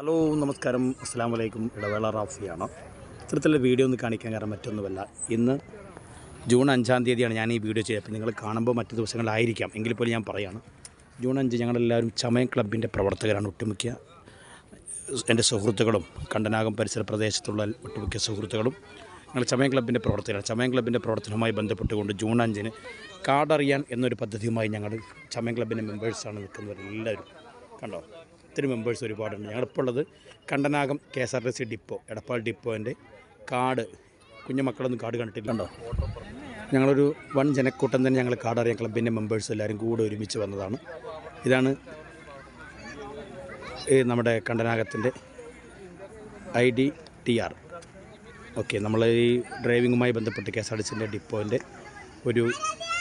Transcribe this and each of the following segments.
Hello നമസ്കാരം. അസ്സാം വലൈക്കും ഇടവേള റാഫിയാണ്. ഇത്തരത്തിലുള്ള വീഡിയോ ഒന്ന് കാണിക്കാൻ കാരണം മറ്റൊന്നുമല്ല. ഇന്ന് ജൂൺ അഞ്ചാം തീയതിയാണ് ഞാൻ ഈ വീഡിയോ ചെയ്തത് അപ്പോൾ നിങ്ങൾ കാണുമ്പോൾ മറ്റു ദിവസങ്ങളിലായിരിക്കാം. എങ്കിൽ പോലും ഞാൻ പറയാണ്. ജൂൺ അഞ്ച് ഞങ്ങളെല്ലാവരും ചമയം ക്ലബിന്റെ പ്രവർത്തകരാണ് ഒട്ടുമിക്ക എന്റെ സുഹൃത്തുക്കളും കണ്ടനാകം പരിസര പ്രദേശത്തുള്ള ഒട്ടുമിക്ക സുഹൃത്തുക്കളും ഞങ്ങൾ ചമയം ക്ലബിന്റെ പ്രവർത്തകരാണ്. ചമയം ക്ലബിന്റെ പ്രവർത്തനവുമായി ബന്ധപ്പെട്ടുകൊണ്ട് ജൂൺ അഞ്ചിന് കാർഡറിയാൻ എന്നൊരു പദ്ധതിയുമായി ഞങ്ങൾ ചമയം ക്ലബിന്റെ മെമ്പേഴ്സാണ് നിൽക്കുന്നവർ എല്ലാവരും. കണ്ടോ? ഒത്തിരി മെമ്പേഴ്സ് ഒരുപാടുണ്ട്. ഞങ്ങളിപ്പോൾ ഉള്ളത് Kandanakam K S R T C depot Edappal ഡിപ്പോന്റെ കാട്. കുഞ്ഞു മക്കളൊന്നും കണ്ടിട്ടില്ല. കണ്ടോ? ഞങ്ങളൊരു വൺ ജനക്കൂട്ടം തന്നെ ഞങ്ങൾ കാട് അറിയാൻ ക്ലബിന്റെ മെമ്പേഴ്സ് എല്ലാവരും കൂടെ ഒരുമിച്ച് വന്നതാണ്. ഇതാണ് ഈ നമ്മുടെ കണ്ടനാകത്തിന്റെ I D T R. Okay നമ്മൾ ഈ ഡ്രൈവിങ്ങുമായി ബന്ധപ്പെട്ട് കെ എസ് ആർ ടി സിന്റെ ഡിപ്പോന്റെ ഒരു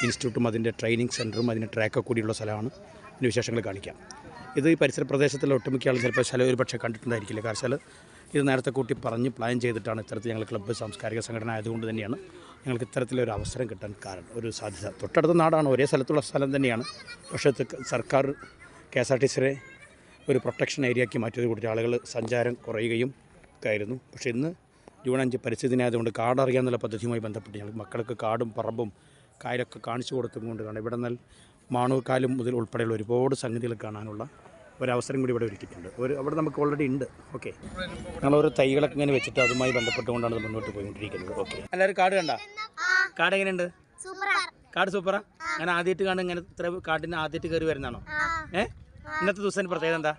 ഇൻസ്റ്റിറ്റ്യൂട്ടും അതിന്റെ ട്രെയിനിങ് സെന്ററും അതിന്റെ ട്രാക്കൊക്കെ കൂടിയുള്ള സ്ഥലമാണ്. അതിന്റെ വിശേഷങ്ങൾ കാണിക്കാം. ഇത് ഈ പരിസര പ്രദേശത്തുള്ള ഒട്ടുമിക്ക ആളുകൾ ചിലപ്പോൾ ശല ഒരു പക്ഷേ കണ്ടിട്ടുണ്ടായിരിക്കില്ല. കാരണം ഇത് നേരത്തെ കൂട്ടി പറഞ്ഞ് പ്ലാൻ ചെയ്തിട്ടാണ് ഇത്തരത്തിൽ ഞങ്ങൾ ക്ലബ്ബ് സാംസ്കാരിക സംഘടന ആയതുകൊണ്ട് തന്നെയാണ് ഞങ്ങൾക്ക് ഇത്തരത്തിലൊരു അവസരം കിട്ടാൻ കാരണം ഒരു സാധ്യത. തൊട്ടടുത്ത നാടാണ് ഒരേ സ്ഥലത്തുള്ള സ്ഥലം തന്നെയാണ്. പക്ഷേ സർക്കാർ കെ എസ് ആർ ടി സിയെ ഒരു പ്രൊട്ടക്ഷൻ ഏരിയയാക്കി മാറ്റിയത് കൂടി ആളുകൾ സഞ്ചാരം കുറയുകയും ഒക്കെ ആയിരുന്നു പക്ഷേ ഇന്ന് ജൂൺ അഞ്ച് പരിസ്ഥിതി ദിനമായതുകൊണ്ട് കാട് അറിയാമെന്നുള്ള പദ്ധതിയുമായി ബന്ധപ്പെട്ട് ഞങ്ങൾ മക്കൾക്ക് കാടും പറമ്പും കായലൊക്കെ കാണിച്ചു കൊടുത്തുകൊണ്ട് കാണാം ഇവിടെ നിന്നാൽ മാണൂർക്കാലും മുതൽ ഉൾപ്പെടെയുള്ള ഒരുപാട് സംഗതികൾ കാണാനുള്ള ഒരവസരം കൂടി ഇവിടെ ഒരുക്കിയിട്ടുണ്ട്. ഒരു അവിടെ നമുക്ക് ഓൾറെഡി ഉണ്ട്. ഓക്കെ ഞങ്ങളൊരു തൈകളൊക്കെ ഇങ്ങനെ വെച്ചിട്ട് അതുമായി ബന്ധപ്പെട്ടുകൊണ്ടാണ് മുന്നോട്ട് പോയിക്കൊണ്ടിരിക്കുന്നത്. ഓക്കെ എല്ലാവരും കാട് കണ്ട? കാട് എങ്ങനെയുണ്ട്? കാട് സൂപ്പറാ? ഞാൻ ആദ്യമായിട്ട് കാണും ഇങ്ങനെ ഇത്ര കാട്ടിന് ആദ്യമായിട്ട് കയറി വരുന്നതാണോ? ഏ? ഇന്നത്തെ ദിവസത്തിന് പ്രത്യേകത എന്താ?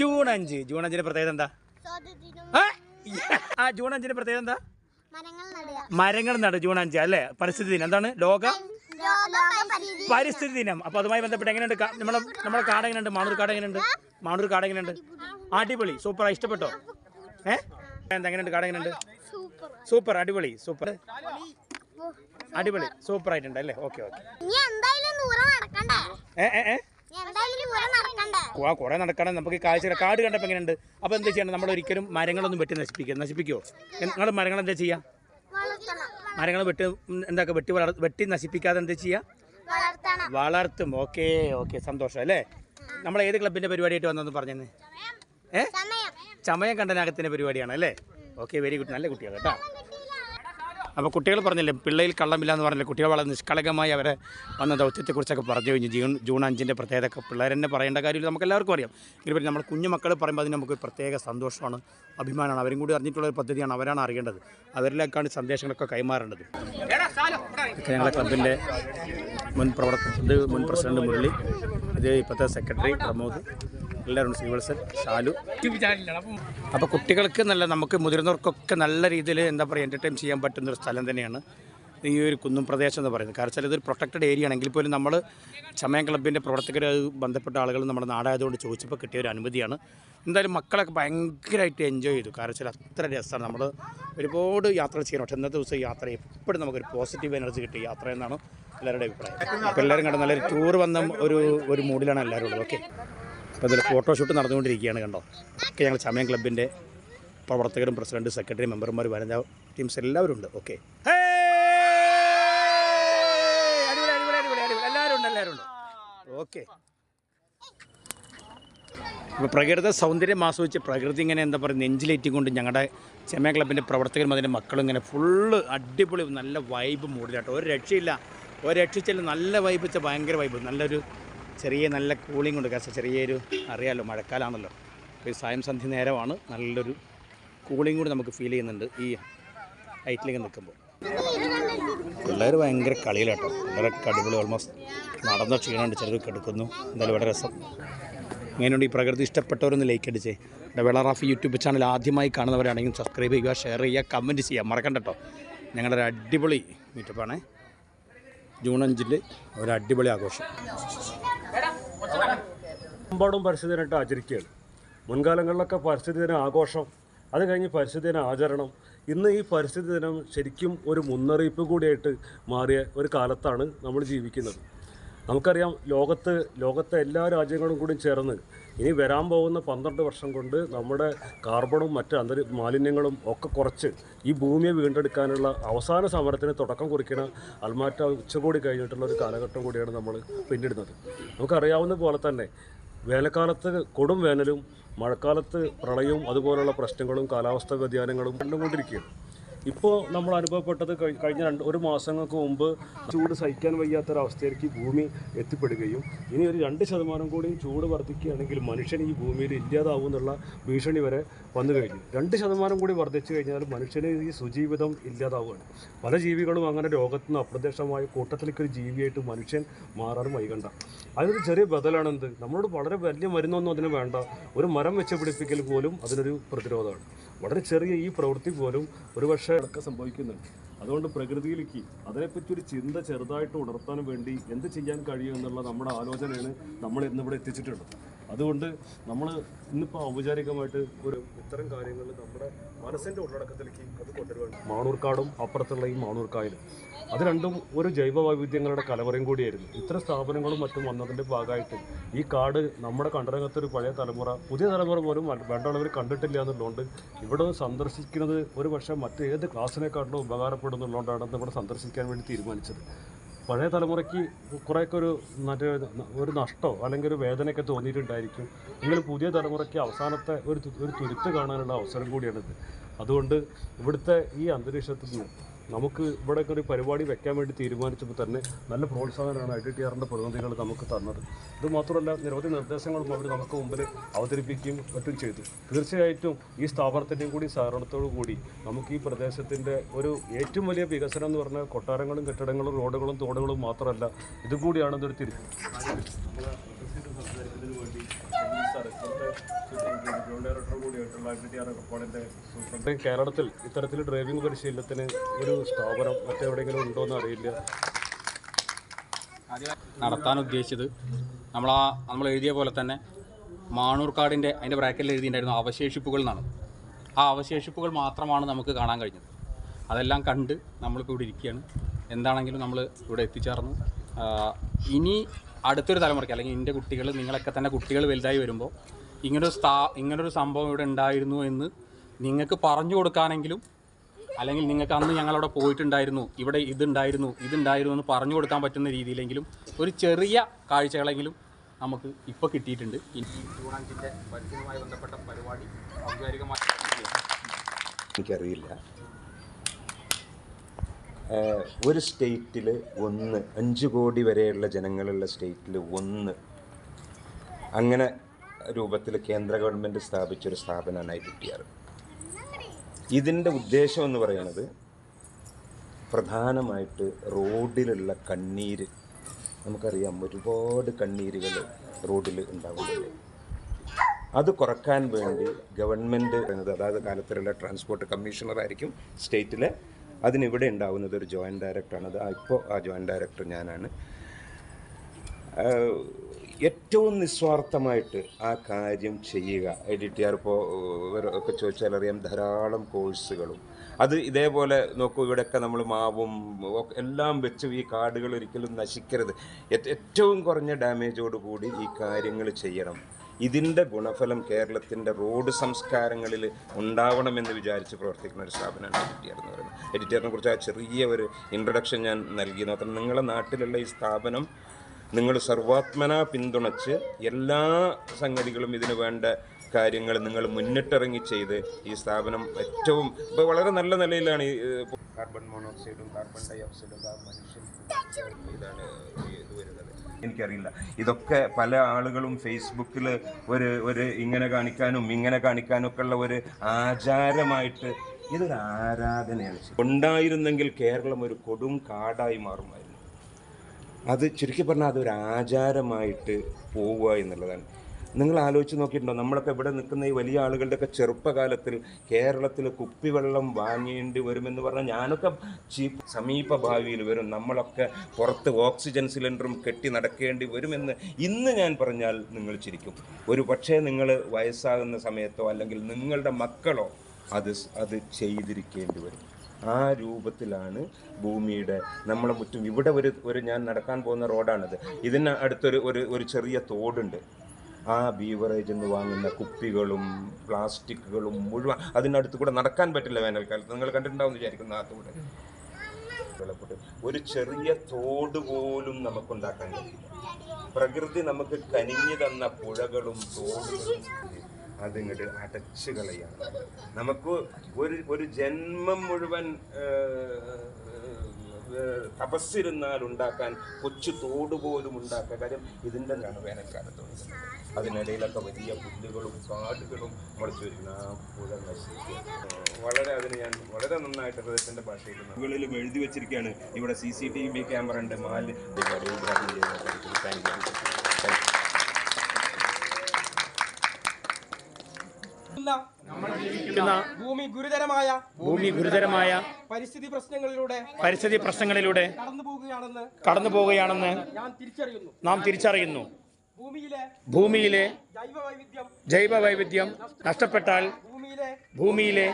ജൂൺ അഞ്ച്. ജൂൺ അഞ്ചിന് പ്രത്യേകത എന്താ? ആ? ജൂൺ അഞ്ചിന് പ്രത്യേകത എന്താ? മരങ്ങൾ നട ജൂൺ അഞ്ച് അല്ലേ? പരിസ്ഥിതി ദിനം. എന്താണ്? ലോക? പരിസ്ഥിതി ദിനം. അപ്പോൾ അതുമായി ബന്ധപ്പെട്ട് എങ്ങനെയുണ്ട്? നമ്മളെ നമ്മുടെ കാട് എങ്ങനെയുണ്ട്? മാണൂർ കാട് എങ്ങനെയുണ്ട്? മാണൂർ കാട് എങ്ങനെയുണ്ട്? അടിപൊളി. സൂപ്പർ. ഇഷ്ടപ്പെട്ടോ? ഏഹ് എങ്ങനെയുണ്ട്? കാട് എങ്ങനെയുണ്ട്? സൂപ്പർ. അടിപൊളി. സൂപ്പർ. അടിപൊളി. സൂപ്പർ ആയിട്ടുണ്ട് അല്ലേ? Okay okay. ആ കുറേ നടക്കണം. നമുക്ക് കാഴ്ച കാട് കണ്ടപ്പോൾ എങ്ങനെയുണ്ട്? അപ്പോൾ എന്താ ചെയ്യണം നമ്മൾ ഒരിക്കലും മരങ്ങളൊന്നും വെട്ടി നശിപ്പിക്കുക നശിപ്പിക്കുമോ നിങ്ങൾ മരങ്ങൾ എന്താ ചെയ്യാ? മരങ്ങൾ വെട്ടി എന്താ വെട്ടി വളർ വെട്ടി നശിപ്പിക്കാതെ എന്താ ചെയ്യുക വളർത്തണം വളർത്തും. Okay okay. സന്തോഷം അല്ലേ? നമ്മൾ ഏത് ക്ലബിന്റെ പരിപാടിയായിട്ട് വന്നതെന്ന് പറഞ്ഞെന്ന്? ഏ? സമയം ചമയം കണ്ടനാകത്തിന്റെ പരിപാടിയാണ് അല്ലേ? ഓക്കെ വെരി ഗുഡ് നല്ല കുട്ടികൾ കേട്ടോ. അപ്പോൾ കുട്ടികൾ പറഞ്ഞില്ലേ പിള്ളയിൽ കള്ളമില്ല എന്ന് പറഞ്ഞില്ലേ കുട്ടികൾ വളരെ നിഷ്കളങ്കമായി അവരെ വന്ന ദൗത്യത്തെക്കുറിച്ചൊക്കെ പറഞ്ഞു. കഴിഞ്ഞു ജൂൺ ജൂൺ അഞ്ചിന്റെ പ്രത്യേകത പിള്ളേർ തന്നെ പറയേണ്ട കാര്യമില്ല. നമുക്ക് എല്ലാവർക്കും അറിയാം. ഇതിനെ നമ്മൾ കുഞ്ഞു മക്കൾ പറയുമ്പോൾ അതിന് നമുക്ക് പ്രത്യേക സന്തോഷമാണ് അഭിമാനമാണ്. അവരും കൂടി അറിഞ്ഞിട്ടുള്ള ഒരു പദ്ധതിയാണ് അവരാണ് അറിയേണ്ടത്. അവരിലേക്കാണ് സന്ദേശങ്ങളൊക്കെ കൈമാറേണ്ടത്. ഞങ്ങളുടെ ക്ലബിന്റെ മുൻ പ്രവർത്തന മുൻ പ്രസിഡന്റ് മുരളി ഇത് ഇപ്പോഴത്തെ സെക്രട്ടറി പ്രമോദ് എല്ലാവരും ശ്രീവത്സൻ ഷാലു അപ്പോൾ കുട്ടികൾക്ക് നല്ല നമുക്ക് മുതിർന്നവർക്കൊക്കെ നല്ല രീതിയിൽ എന്താ പറയുക എന്റർടൈൻ ചെയ്യാൻ പറ്റുന്ന ഒരു സ്ഥലം തന്നെയാണ് ഈ ഒരു കുന്നും പ്രദേശം എന്ന് പറയുന്നത്. കാരണം വെച്ചാൽ ഇതൊരു പ്രൊട്ടക്റ്റഡ് ഏരിയ ആണെങ്കിൽ പോലും നമ്മൾ ചമയം ക്ലബിന്റെ പ്രവർത്തകർ ബന്ധപ്പെട്ട ആളുകൾ നമ്മുടെ നാടായതുകൊണ്ട് ചോദിച്ചപ്പോൾ കിട്ടിയ ഒരു അനുമതിയാണ്. എന്തായാലും മക്കളൊക്കെ ഭയങ്കരമായിട്ട് എൻജോയ് ചെയ്തു. കാരണം വെച്ചാൽ അത്ര രസമാണ് നമ്മൾ ഒരുപാട് യാത്ര ചെയ്യണം. പക്ഷേ ഇന്നത്തെ ദിവസം യാത്ര എപ്പോഴും നമുക്കൊരു പോസിറ്റീവ് എനർജി കിട്ടിയ യാത്ര എന്നാണ് എല്ലാവരുടെ അഭിപ്രായം. അപ്പോൾ എല്ലാവരും കണ്ട നല്ലൊരു ടൂർ വന്ന ഒരു ഒരു മൂഡിലാണ് എല്ലാവരും ഉള്ളത്. ഓക്കെ അപ്പോൾ ഇതിൽ ഫോട്ടോഷൂട്ട് നടന്നുകൊണ്ടിരിക്കുകയാണ് കണ്ടോ. ഒക്കെ ഞങ്ങൾ ചമയം ക്ലബിന്റെ പ്രവർത്തകരും പ്രസിഡന്റ് സെക്രട്ടറി മെമ്പർമാർ വനിതാ ടീംസ് എല്ലാവരും ഉണ്ട്. ഓക്കെ ഓക്കെ ഇപ്പോൾ പ്രകൃത സൗന്ദര്യം ആസ്വദിച്ച് പ്രകൃതി ഇങ്ങനെ എന്താ പറയുക നെഞ്ചിലേറ്റിക്കൊണ്ട് ഞങ്ങളുടെ ചെമ്മ ക്ലബിന്റെ പ്രവർത്തകരും അതിന്റെ മക്കളും ഇങ്ങനെ ഫുള്ള് അടിപൊളി നല്ല വൈബ് മൂടിലാട്ടോ ഒരു രക്ഷയില്ല. ഒരു രക്ഷിച്ചില്ല നല്ല വൈബ് വെച്ചാൽ ഭയങ്കര വൈബ് നല്ലൊരു ചെറിയ നല്ല കൂളിംഗ് ഉണ്ട്. കാരണം ചെറിയൊരു അറിയാമല്ലോ മഴക്കാലമാണല്ലോ ഒരു സായം സന്ധ്യ നേരമാണ്. നല്ലൊരു കൂളിംഗ് കൂടി നമുക്ക് ഫീൽ ചെയ്യുന്നുണ്ട് ഈ ഹൈറ്റിലേക്ക് നിൽക്കുമ്പോൾ. പിള്ളേർ ഭയങ്കര കളിയിലാട്ടോ. പിള്ളേരൊക്കെ അടിപൊളി ഓൾമോസ്റ്റ് നടന്ന ക്ഷീണമുണ്ട്. ചിലർ കെടുക്കുന്നു. എന്തായാലും വളരെ രസം. ഇങ്ങനെയുണ്ട് ഈ പ്രകൃതി. ഇഷ്ടപ്പെട്ടവരൊന്ന് ലൈക്ക് അടിച്ചേ. എന്റെ വെളറാഫി യൂട്യൂബ് ചാനൽ ആദ്യമായി കാണുന്നവരാണെങ്കിൽ സബ്സ്ക്രൈബ് ചെയ്യുക ഷെയർ ചെയ്യുക കമന്റ് ചെയ്യുക. മറക്കണ്ട കേട്ടോ ഞങ്ങളുടെ ഒരു അടിപൊളി മീറ്റപ്പാണ് ജൂൺ അഞ്ചിൽ ഒരു അടിപൊളി ആഘോഷം. എമ്പാടും പരിസ്ഥിതി ദിനമായിട്ട് ആചരിക്കുകയാണ്. മുൻകാലങ്ങളിലൊക്കെ പരിസ്ഥിതി ദിന ആഘോഷം അത് കഴിഞ്ഞ് പരിസ്ഥിതി ദിന ആചരണം. ഇന്ന് ഈ പരിസ്ഥിതി ദിനം ശരിക്കും ഒരു മുന്നറിയിപ്പ് കൂടിയായിട്ട് മാറിയ ഒരു കാലത്താണ് നമ്മൾ ജീവിക്കുന്നത്. നമുക്കറിയാം ലോകത്ത് ലോകത്തെ എല്ലാ രാജ്യങ്ങളും കൂടി ചേർന്ന് ഇനി വരാൻ പോകുന്ന പന്ത്രണ്ട് വർഷം കൊണ്ട് നമ്മുടെ കാർബണും മറ്റ് അന്തരി മാലിന്യങ്ങളും ഒക്കെ കുറച്ച് ഈ ഭൂമിയെ വീണ്ടെടുക്കാനുള്ള അവസാന സമരത്തിന് തുടക്കം കുറിക്കുന്ന അൽമാറ്റ ഉച്ചകോടി കഴിഞ്ഞിട്ടുള്ള ഒരു കാലഘട്ടം കൂടിയാണ് നമ്മൾ പിന്നിടുന്നത്. നമുക്കറിയാവുന്ന പോലെ തന്നെ വേനൽക്കാലത്ത് കൊടും വേനലും മഴക്കാലത്ത് പ്രളയവും അതുപോലുള്ള പ്രശ്നങ്ങളും കാലാവസ്ഥാ വ്യതിയാനങ്ങളും കണ്ടുകൊണ്ടിരിക്കുകയാണ്. ഇപ്പോൾ നമ്മൾ അനുഭവപ്പെട്ടത് കഴിഞ്ഞ രണ്ട് ഒരു മാസങ്ങൾക്ക് മുമ്പ് ചൂട് സഹിക്കാൻ വയ്യാത്തൊരവസ്ഥയിലേക്ക് ഭൂമി എത്തിപ്പെടുകയും ഇനി ഒരു രണ്ട് ശതമാനം കൂടി ചൂട് വർദ്ധിക്കുകയാണെങ്കിൽ മനുഷ്യൻ ഈ ഭൂമിയിൽ ഇല്ലാതാവും എന്നുള്ള ഭീഷണി വരെ വന്നു കഴിഞ്ഞു. രണ്ട് ശതമാനം കൂടി വർദ്ധിച്ചു കഴിഞ്ഞാൽ മനുഷ്യന് ഈ സുജീവിതം ഇല്ലാതാവുകയാണ്. പല ജീവികളും അങ്ങനെ രോഗത്തിൽ നിന്ന് അപ്രത്യക്ഷമായ കൂട്ടത്തിലേക്ക് ഒരു ജീവിയായിട്ട് മനുഷ്യൻ മാറാൻ വൈകണ്ട. അതിനൊരു ചെറിയ ബദലാണ് എന്ത്? നമ്മളോട് വളരെ വലിയ മരുന്നൊന്നും അതിന് വേണ്ട. ഒരു മരം വെച്ച് പിടിപ്പിക്കൽ പോലും അതിനൊരു പ്രതിരോധമാണ്. വളരെ ചെറിയ ഈ പ്രവൃത്തി പോലും ഒരുപക്ഷെ അടക്കം സംഭവിക്കുന്നുണ്ട്. അതുകൊണ്ട് പ്രകൃതിയിലേക്ക് അതിനെപ്പറ്റി ഒരു ചിന്ത ചെറുതായിട്ട് ഉണർത്താൻ വേണ്ടി എന്ത് ചെയ്യാൻ കഴിയും എന്നുള്ള നമ്മുടെ ആലോചനയാണ് നമ്മൾ ഇന്നിവിടെ എത്തിച്ചിട്ടുള്ളത്. അതുകൊണ്ട് നമ്മൾ ഇന്നിപ്പോൾ ഔപചാരികമായിട്ട് ഒരു ഇത്തരം കാര്യങ്ങൾ നമ്മുടെ മനസ്സിന്റെ ഉള്ളടക്കത്തിലേക്ക് അത് കൊണ്ടുവരുന്നത് മാണൂർക്കാടും അപ്പുറത്തുള്ള ഈ മാണൂർക്കായലും അത് രണ്ടും ഒരു ജൈവ വൈവിധ്യങ്ങളുടെ കലവറയും കൂടിയായിരുന്നു. ഇത്തരം സ്ഥാപനങ്ങളും മറ്റും വന്നതിന്റെ ഭാഗമായിട്ട് ഈ കാട് നമ്മുടെ കണ്ടരംഗത്തൊരു പഴയ തലമുറ പുതിയ തലമുറ പോലും വേണ്ടവർ കണ്ടിട്ടില്ല എന്നുള്ളതുകൊണ്ട് ഇവിടെ സന്ദർശിക്കുന്നത് ഒരു പക്ഷേ മറ്റേത് ക്ലാസ്സിനെക്കാട്ടിലും ഉപകാരപ്പെടുന്നുള്ളതുകൊണ്ടാണ് ഇവിടെ സന്ദർശിക്കാൻ വേണ്ടി തീരുമാനിച്ചത്. പഴയ തലമുറയ്ക്ക് കുറേയൊക്കെ ഒരു മറ്റേ ഒരു നഷ്ടമോ അല്ലെങ്കിൽ ഒരു വേദനയൊക്കെ തോന്നിയിട്ടുണ്ടായിരിക്കും. എങ്കിലും പുതിയ തലമുറയ്ക്ക് അവസാനത്തെ ഒരു ഒരു തുരുത്ത് കാണാനുള്ള അവസരം കൂടിയാണിത്. അതുകൊണ്ട് ഇവിടുത്തെ ഈ അന്തരീക്ഷത്തിൽ നിന്ന് നമുക്ക് ഇവിടെ ഒരു പരിപാടി വെക്കാൻ വേണ്ടി തീരുമാനിച്ചപ്പോൾ തന്നെ നല്ല പ്രോത്സാഹനമാണ് ഐ ഡി ടി ആറിന്റെ പ്രതിനിധികൾ നമുക്ക് തന്നത്. ഇത് മാത്രമല്ല നിരവധി നിർദ്ദേശങ്ങളും അവർ നമുക്ക് മുമ്പിൽ അവതരിപ്പിക്കുകയും മറ്റും ചെയ്തു. തീർച്ചയായിട്ടും ഈ സ്ഥാപനത്തിന്റെയും കൂടി സഹകരണത്തോടു കൂടി നമുക്ക് ഈ പ്രദേശത്തിന്റെ ഒരു ഏറ്റവും വലിയ വികസനം എന്ന് പറഞ്ഞാൽ കൊട്ടാരങ്ങളും കെട്ടിടങ്ങളും റോഡുകളും തോടുകളും മാത്രമല്ല ഇതും കൂടിയാണ് ഇതൊരു തിരി കേരളത്തിൽ ഇത്തരത്തിൽ ഡ്രൈവിംഗ് പരിശീലനത്തിന് ഒരു സ്ഥാപനം മറ്റെവിടെയെങ്കിലും ഉണ്ടോ എന്ന് അറിയില്ല. നടത്താൻ ഉദ്ദേശിച്ചത് നമ്മൾ ആ നമ്മൾ എഴുതിയ പോലെ തന്നെ മാണൂർ മാണൂർക്കാടിന്റെ അതിന്റെ ബ്രാക്കറ്റിൽ എഴുതിയിട്ടുണ്ടായിരുന്നു അവശേഷിപ്പുകൾ എന്നാണ്. ആ അവശേഷിപ്പുകൾ മാത്രമാണ് നമുക്ക് കാണാൻ കഴിഞ്ഞത്. അതെല്ലാം കണ്ട് നമ്മളിപ്പോൾ ഇവിടെ ഇരിക്കുകയാണ്. എന്താണെങ്കിലും നമ്മൾ ഇവിടെ എത്തിച്ചേർന്നു. ഇനി അടുത്തൊരു തലമുറയ്ക്ക് അല്ലെങ്കിൽ എന്റെ കുട്ടികൾ നിങ്ങളൊക്കെ തന്നെ കുട്ടികൾ വലുതായി വരുമ്പോൾ ഇങ്ങനൊരു സ്ഥാ ഇങ്ങനൊരു സംഭവം ഇവിടെ ഉണ്ടായിരുന്നു എന്ന് നിങ്ങൾക്ക് പറഞ്ഞു കൊടുക്കാനെങ്കിലും അല്ലെങ്കിൽ നിങ്ങൾക്ക് അന്ന് ഞങ്ങളവിടെ പോയിട്ടുണ്ടായിരുന്നു ഇവിടെ ഇതുണ്ടായിരുന്നു ഇതുണ്ടായിരുന്നു എന്ന് പറഞ്ഞു കൊടുക്കാൻ പറ്റുന്ന രീതിയിലെങ്കിലും ഒരു ചെറിയ കാഴ്ചകളെങ്കിലും നമുക്ക് ഇപ്പോൾ കിട്ടിയിട്ടുണ്ട്. എനിക്കറിയില്ല. ഒരു സ്റ്റേറ്റിൽ ഒന്ന് അഞ്ച് കോടി വരെയുള്ള ജനങ്ങളുള്ള സ്റ്റേറ്റിൽ ഒന്ന്. അങ്ങനെ രൂപത്തിൽ കേന്ദ്ര ഗവൺമെന്റ് സ്ഥാപിച്ചൊരു സ്ഥാപനമാണ് ഐ ടി ടി ആർ ഇതിന്റെ ഉദ്ദേശം എന്ന് പറയുന്നത് പ്രധാനമായിട്ട് റോഡിലുള്ള കണ്ണീര്. നമുക്കറിയാം ഒരുപാട് കണ്ണീരുകൾ റോഡിൽ ഉണ്ടാവുന്നുണ്ട്. അത് കുറയ്ക്കാൻ വേണ്ടി ഗവൺമെന്റ് എന്നത് അതായത് കാലത്തിലുള്ള ട്രാൻസ്പോർട്ട് കമ്മീഷണർ ആയിരിക്കും സ്റ്റേറ്റിലെ അതിനിവിടെ ഉണ്ടാവുന്നത് ഒരു ജോയിന്റ് ഡയറക്ടറാണ്. അത് ഇപ്പോൾ ആ ജോയിന്റ് ഡയറക്ടർ ഞാനാണ്. ഏറ്റവും നിസ്വാർത്ഥമായിട്ട് ആ കാര്യം ചെയ്യുക. ഐ ഡി ടി ആർ ഇപ്പോൾ ഒക്കെ ചോദിച്ചാൽ അറിയാം ധാരാളം കോഴ്സുകളും. അത് ഇതേപോലെ നോക്കൂ ഇവിടെയൊക്കെ നമ്മൾ മാവും എല്ലാം വെച്ച് ഈ കാർഡുകൾ ഒരിക്കലും നശിക്കരുത്. ഏറ്റവും കുറഞ്ഞ ഡാമേജോട് കൂടി ഈ കാര്യങ്ങൾ ചെയ്യണം. ഇതിന്റെ ഗുണഫലം കേരളത്തിന്റെ റോഡ് സംസ്കാരങ്ങളിൽ ഉണ്ടാവണമെന്ന് വിചാരിച്ച് പ്രവർത്തിക്കുന്ന ഒരു സ്ഥാപനമാണ് എഡിറ്റിയർ എന്ന് പറയുന്നത്. എഡിറ്റിയറിനെ കുറിച്ച് ആ ചെറിയ ഒരു ഇൻട്രൊഡക്ഷൻ ഞാൻ നൽകി. നോക്കണം നിങ്ങളുടെ നാട്ടിലുള്ള ഈ സ്ഥാപനം നിങ്ങൾ സർവാത്മന പിന്തുണച്ച് എല്ലാ സംഗതികളും ഇതിന് വേണ്ട കാര്യങ്ങൾ നിങ്ങൾ മുന്നിട്ടിറങ്ങി ചെയ്ത് ഈ സ്ഥാപനം ഏറ്റവും ഇപ്പോൾ വളരെ നല്ല നിലയിലാണ് ഈ കാർബൺ മോണോക്സൈഡും കാർബൺ ഡൈ ഓക്സൈഡും മനുഷ്യൻ ഇതാണ് ഇത് വരുന്നത്. എനിക്കറിയില്ല. ഇതൊക്കെ പല ആളുകളും ഫേസ്ബുക്കിൽ ഒരു ഒരു ഇങ്ങനെ കാണിക്കാനും ഇങ്ങനെ കാണിക്കാനും ഒക്കെ ഉള്ള ഒരു ആചാരമായിട്ട് ഇതൊരു ആരാധനയാണ്. ഉണ്ടായിരുന്നെങ്കിൽ കേരളം ഒരു കൊടും കാടായി മാറുമായിരുന്നു. അത് ചുരുക്കി പറഞ്ഞാൽ അതൊരു ആചാരമായിട്ട് പോവുക എന്നുള്ളതാണ്. നിങ്ങൾ ആലോചിച്ച് നോക്കിയിട്ടുണ്ടോ? നമ്മളൊക്കെ ഇവിടെ നിൽക്കുന്ന ഈ വലിയ ആളുകളുടെയൊക്കെ ചെറുപ്പകാലത്തിൽ കേരളത്തിൽ കുപ്പിവെള്ളം വാങ്ങേണ്ടി വരുമെന്ന് പറഞ്ഞാൽ ഞാനൊക്കെ ചീ- സമീപ ഭാവിയിൽ വരും. നമ്മളൊക്കെ പുറത്ത് ഓക്സിജൻ സിലിണ്ടറും കെട്ടി നടക്കേണ്ടി വരുമെന്ന് ഇന്ന് ഞാൻ പറഞ്ഞാൽ നിങ്ങൾ ചിരിക്കും. ഒരു പക്ഷേ നിങ്ങൾ വയസ്സാകുന്ന സമയത്തോ അല്ലെങ്കിൽ നിങ്ങളുടെ മക്കളോ അത് അത് ചെയ്തിരിക്കേണ്ടി വരും. ആ രൂപത്തിലാണ് ഭൂമിയുടെ നമ്മളെ മുറ്റും. ഇവിടെ ഒരു ഒരു ഞാൻ നടക്കാൻ പോകുന്ന റോഡാണിത്. ഇതിന് അടുത്തൊരു ഒരു ഒരു ചെറിയ തോടുണ്ട്. ആ ബീവറേജ് എന്ന് വാങ്ങുന്ന കുപ്പികളും പ്ലാസ്റ്റിക്കുകളും മുഴുവൻ അതിനടുത്ത് കൂടെ നടക്കാൻ പറ്റില്ല വേനൽക്കാലത്ത്. നിങ്ങൾ കണ്ടിട്ടുണ്ടാവും വിചാരിക്കും തോട്. ഒരു ചെറിയ തോട് പോലും നമുക്കുണ്ടാക്കാൻ കഴിയില്ല പ്രകൃതി നമുക്ക് കനിഞ്ഞു തന്ന പുഴകളും തോടുകളും അതിങ്ങോട്ട് അടച്ചു കളയാണ്. നമുക്ക് ഒരു ഒരു ജന്മം മുഴുവൻ തപസ്സിരുന്നാൽ ഉണ്ടാക്കാൻ കൊച്ചു തോട് പോലും ഉണ്ടാക്കാൻ കാര്യം ഇതിന്റെ തന്നെയാണ് വേനൽക്കാലത്ത് അതിനിടയിലൊക്കെ വലിയ പുല്ലുകളും കാടുകളും മുളച്ചു വരുന്ന ആ പുഴ നശിക്കുക വളരെ അതിന് ഞാൻ വളരെ നന്നായിട്ട് ഹൃദയത്തിന്റെ ഭാഷയിൽ മുകളിലും എഴുതി വെച്ചിരിക്കുകയാണ്. ഇവിടെ C C T V camera ഉണ്ട്. മാൽ താങ്ക് യു ഇരിക്കുന്ന ഭൂമി ഗുരുതരമായ ഭൂമി ഗുരുതരമായ പരിസ്ഥിതി പ്രശ്നങ്ങളിലൂടെ പരിസ്ഥിതി പ്രശ്നങ്ങളിലൂടെ കടന്നു പോവുകയാണെന്ന് കടന്നു പോവുകയാണെന്ന് ഞാൻ തിരിച്ചറിയുന്നു. നാം തിരിച്ചറിയുന്നു. ഭൂമിയിലെ ഭൂമിയിലെ ജൈവ വൈവിധ്യം നഷ്ടപ്പെട്ടാൽ ഭൂമിയിലെ ഭൂമിയിലെ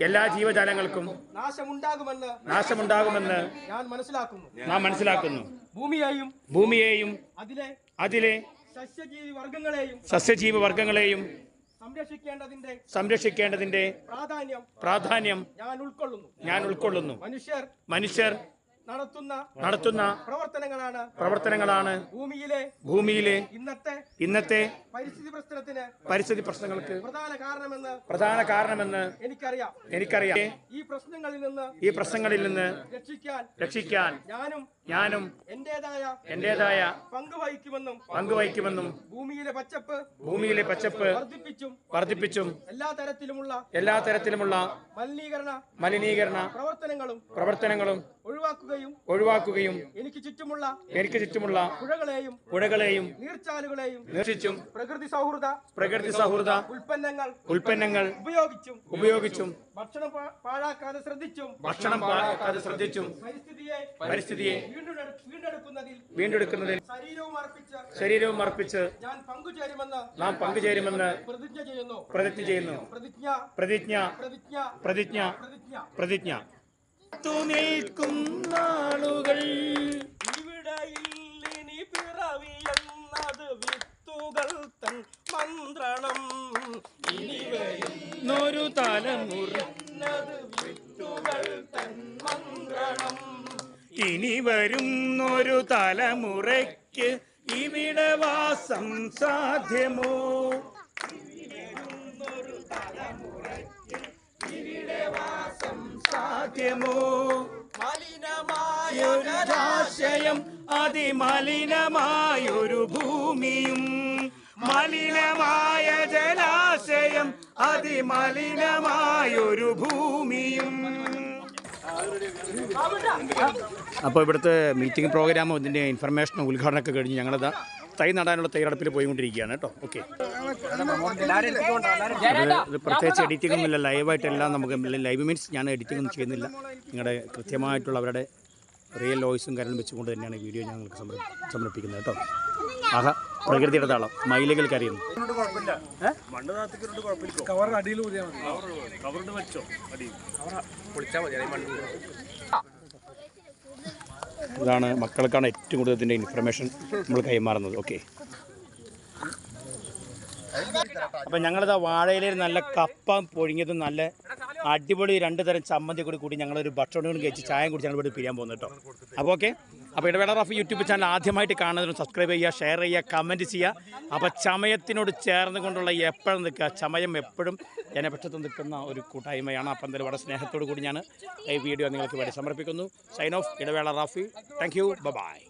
എല്ലാ ജീവജാലങ്ങൾക്കും നാശമുണ്ടാകുമെന്ന് നാശമുണ്ടാകുമെന്ന് ഞാൻ മനസ്സിലാക്കുന്നു. നാം മനസ്സിലാക്കുന്നു. ഭൂമിയെയും ഭൂമിയെയും അതിലെ അതിലെ സസ്യജീവി വർഗങ്ങളെയും സസ്യജീവി വർഗങ്ങളെയും സംരക്ഷിക്കേണ്ടതിന്റെ സംരക്ഷിക്കേണ്ടതിന്റെ പ്രാധാന്യം പ്രാധാന്യം ഞാൻ ഉൾക്കൊള്ളുന്നു. ഞാൻ ഉൾക്കൊള്ളുന്നു. മനുഷ്യർ മനുഷ്യർ നടത്തുന്ന നടത്തുന്ന പ്രവർത്തനങ്ങളാണ് പ്രവർത്തനങ്ങളാണ് ഭൂമിയിലെ ഭൂമിയിലെ ഇന്നത്തെ ഇന്നത്തെ പരിസ്ഥിതി പ്രശ്നത്തിന് പരിസ്ഥിതി പ്രശ്നങ്ങൾക്ക് പ്രധാന കാരണമെന്ന് പ്രധാന കാരണമെന്ന് എനിക്കറിയാം. എനിക്കറിയാം. ഈ പ്രശ്നങ്ങളിൽ നിന്ന് ഈ പ്രശ്നങ്ങളിൽ നിന്ന് രക്ഷിക്കാൻ രക്ഷിക്കാൻ ഞാനും ഞാനും എന്റേതായ എന്റേതായ പങ്ക് വഹിക്കുമെന്നും പങ്കുവഹിക്കുമെന്നും ഭൂമിയിലെ പച്ചപ്പ് ഭൂമിയിലെ പച്ചപ്പ് വർദ്ധിപ്പിച്ചും വർദ്ധിപ്പിച്ചും എല്ലാ തരത്തിലുമുള്ള എല്ലാ തരത്തിലുമുള്ള മലിനീകരണ മലിനീകരണ പ്രവർത്തനങ്ങളും പ്രവർത്തനങ്ങളും ഒഴിവാക്കുകയും ഒഴിവാക്കുകയും എനിക്ക് ചുറ്റുമുള്ള എനിക്ക് ചുറ്റുമുള്ള പുഴകളെയും പുഴകളെയും നീർച്ചാലുകളെയും നിരീക്ഷിച്ചും പ്രകൃതി സൗഹൃദ പ്രകൃതി സൗഹൃദ ഉൽപ്പന്നങ്ങൾ ഉൽപ്പന്നങ്ങൾ ഉപയോഗിച്ചും ഉപയോഗിച്ചും ഭക്ഷണം പാഴാക്കാതെ ശ്രദ്ധിച്ചും ഭക്ഷണം പാഴാക്കാതെ ശ്രദ്ധിച്ചും പരിസ്ഥിതിയെ പരിസ്ഥിതിയെ വീണ്ടെടുക്കുന്നതിൽ വീണ്ടെടുക്കുന്നതിൽ ശരീരവും അർപ്പിച്ച് ശരീരവും അർപ്പിച്ച് ഞാൻ പങ്കുചേരുമെന്ന് നാം പങ്കുചേരുമെന്ന് പ്രതിജ്ഞ ചെയ്യുന്നു. പ്രതിജ്ഞ ചെയ്യുന്നു. പ്രതിജ്ഞ പ്രതിജ്ഞ പ്രതിജ്ഞ പ്രതിജ്ഞ പ്രതിജ്ഞ നിൽക്കും നാളുകൾ. ഇവിടയില്ലിനി പിറവി എന്നത് വിത്തുകൾ തൻ മന്ത്രണം. ഇനി തലമുറ. എന്നത് വിത്തുകൾ തൻ മന്ത്രണം. ഇനി വരുന്നൊരു തലമുറയ്ക്ക് ഇവിടെ വാസം സാധ്യമോ? ഒരു ജലാശയം അതിമലിനമായൊരു ഭൂമിയും മലിനമായ ജലാശയം അതിമലിനമായൊരു ഭൂമിയും. അപ്പോൾ ഇവിടുത്തെ മീറ്റിംഗ് പ്രോഗ്രാമും ഇതിന്റെ ഇൻഫർമേഷനും ഉദ്ഘാടനമൊക്കെ കഴിഞ്ഞ് ഞങ്ങളത് തൈ നടാനുള്ള തയ്യാറെടുപ്പിൽ പോയിക്കൊണ്ടിരിക്കുകയാണ് കേട്ടോ. ഓക്കെ ഇത് പ്രത്യേകിച്ച് എഡിറ്റിംഗ് ഒന്നുമില്ല. ലൈവായിട്ടെല്ലാം നമുക്ക് ലൈവ് മീൻസ് ഞാൻ എഡിറ്റിംഗ് ഒന്നും ചെയ്യുന്നില്ല. നിങ്ങളുടെ കൃത്യമായിട്ടുള്ള അവരുടെ റിയൽ വോയിസും കാര്യങ്ങളും വെച്ചുകൊണ്ട് തന്നെയാണ് ഈ വീഡിയോ ഞങ്ങൾക്ക് നിങ്ങൾക്ക് സമർപ്പിക്കുന്നത് കേട്ടോ. ആഹ പ്രകൃതിയുടെ താളം. മയിലുകൾ കരയുന്നു. ഇതാണ് മക്കൾക്കാണ് ഏറ്റവും കൂടുതൽ ഇതിന്റെ ഇൻഫർമേഷൻ നമ്മൾ കൈമാറുന്നത്. ഓക്കെ അപ്പം ഞങ്ങളിത് വാഴയിലെ നല്ല കപ്പ പൊഴിഞ്ഞതും നല്ല അടിപൊളി രണ്ട് തരം ചമ്മന്തി കൂടി കൂടി ഞങ്ങളൊരു ഭക്ഷണം കൂടി കഴിച്ച് ചായ കുടിച്ച് ഞങ്ങൾ ഇവിടെ പിരിയാൻ പോകുന്നു കേട്ടോ. അപ്പോൾ ഓക്കെ അപ്പോൾ ഇടവേള റാഫ് യൂട്യൂബ് ചാനൽ ആദ്യമായിട്ട് കാണുന്നതിനും സബ്സ്ക്രൈബ് ചെയ്യുക ഷെയർ ചെയ്യുക കമന്റ് ചെയ്യുക. അപ്പോൾ ചമയത്തിനോട് ചേർന്ന് കൊണ്ടുള്ള എപ്പോഴും നിൽക്കുക. ചമയം എപ്പോഴും ജനപക്ഷത്ത് നിൽക്കുന്ന ഒരു കൂട്ടായ്മയാണ്. അപ്പം എന്തായാലും വളരെ സ്നേഹത്തോടു കൂടി ഞാൻ ഈ വീഡിയോ നിങ്ങൾക്ക് വേണ്ടി സമർപ്പിക്കുന്നു. സൈൻ ഓഫ് ഇടവേള റാഫി. Thank you by